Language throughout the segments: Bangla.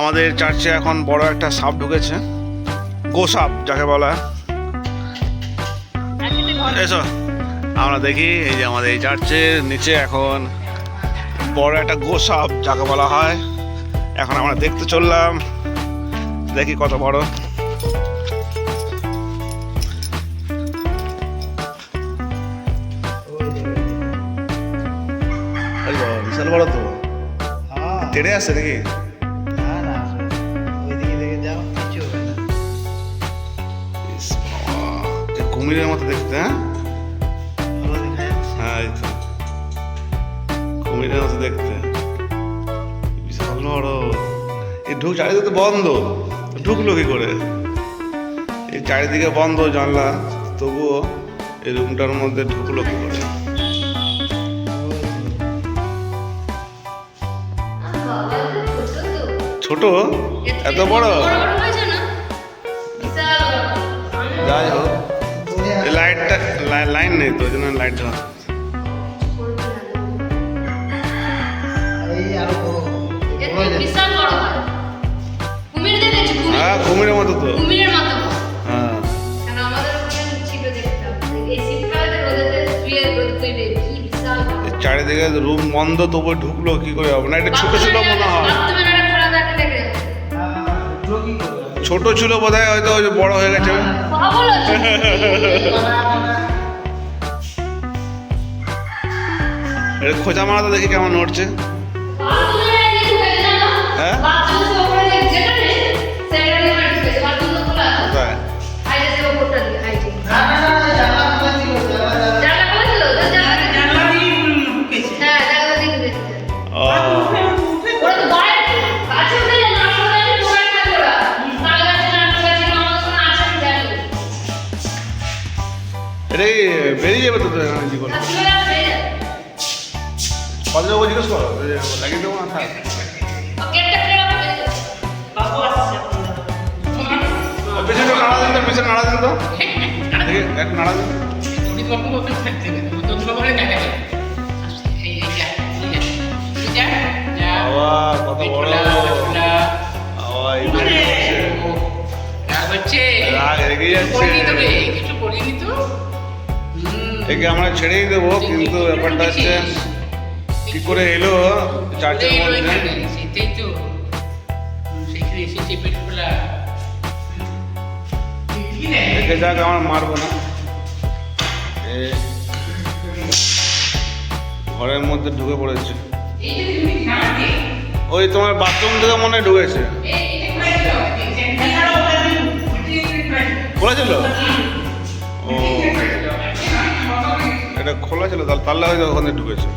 আমাদের চার্চে এখন বড় একটা সাপ ঢুকেছে। গোসাপ যাকে বলা। এসো আমরা দেখি এই যে আমাদের এই চার্চের নিচে এখন বড় একটা গোসাপ যাকে বলা হয়। এখন আমরা দেখতে চললাম। দেখি কত বড়। বিশাল বড় তো। তেড়ে আসছে নাকি? কুমিরের মতো দেখতে হ্যাঁ? হ্যাঁ কুমিরের মতো দেখতে। বিশাল বড়। এই ঢুক চারিদিকে তো বন্ধ। ঢুকলো কি করে? এই চারিদিকে বন্ধ জানলা। তবুও এই রুমটার মধ্যে ঢুকলো কি করে? ছোট এত বড় লাইন নেই, তো ওই জন্য লাইট বড় হয় হ্যাঁ কুমিরের মতো তো। হ্যাঁ। চারিদিকে রুম বন্ধ তবু ঢুকলো, কি করে হবে? না, এটা ছোট বাথরুমে মনে হয়? ছোট ছিল বোধ হয় হয়তো বড় হয়ে গেছে। এটা খোঁজা মারা তো দেখি কেমন নড়ছে? হয়ে? এটা বেরিয়ে যাবে তো তো জীবন? কত জিজ্ঞেস করো লাগিয়ে দেবো না থাক। পেছনে নাড়া দিন তো পেছনে নাড়া দিন তো। দেখি নাড়া দিন। কত বড়। একে আমরা ছেড়েই দেবো কিন্তু ব্যাপারটা হচ্ছে কি করে এলো? চার্চের মধ্যে সেটাই তো সেখানে দেখে যাক আমার মারবো না। এ ঘরের মধ্যে ঢুকে পড়েছে। ওই তোমার বাথরুম থেকে মনে হয় ঢুকেছে। খোলা ছিল? ও এটা খোলা ছিল তাহলে তাহলে হয়তো ওখানে ঢুকেছে।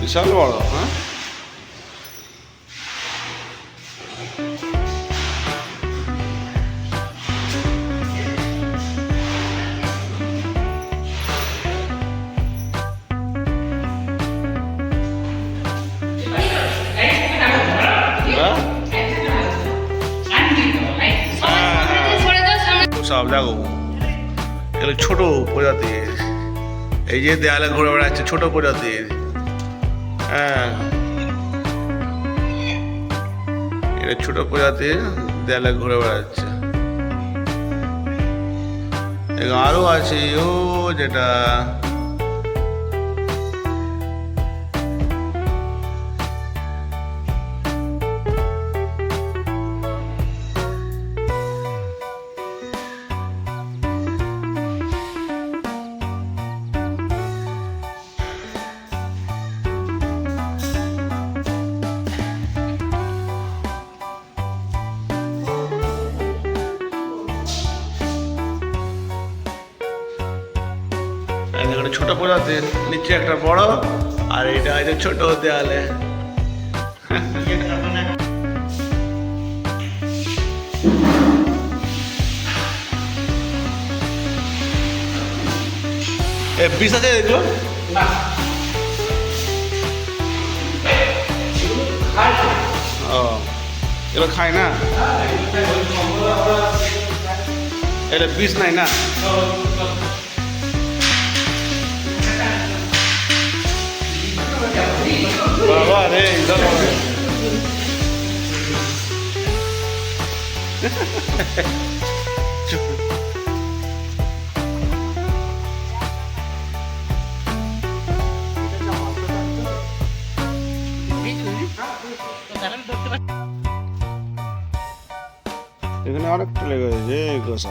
বিশাল বড় হ্যাঁ? হ্যাঁ। সব দেখো এগুলো ছোট প্রজাতির। এই যে দেয়ালে ঘুরে বেড়াচ্ছে, ছোট প্রজাতির। হ্যাঁ। এটা ছোট প্রজাতির দেয়ালে ঘুরে বেড়াচ্ছে। আরও আছে, ও যেটা। এখানে ছোট প্রজাতির নিচে একটা বড় আর এটা আছে ছোট দেয়ালে। এ পিস আছে এগুলো? ও এগুলো খায় না? এটা পিস নাই না? এখানে অনেকটা লেগে গেছে গোসা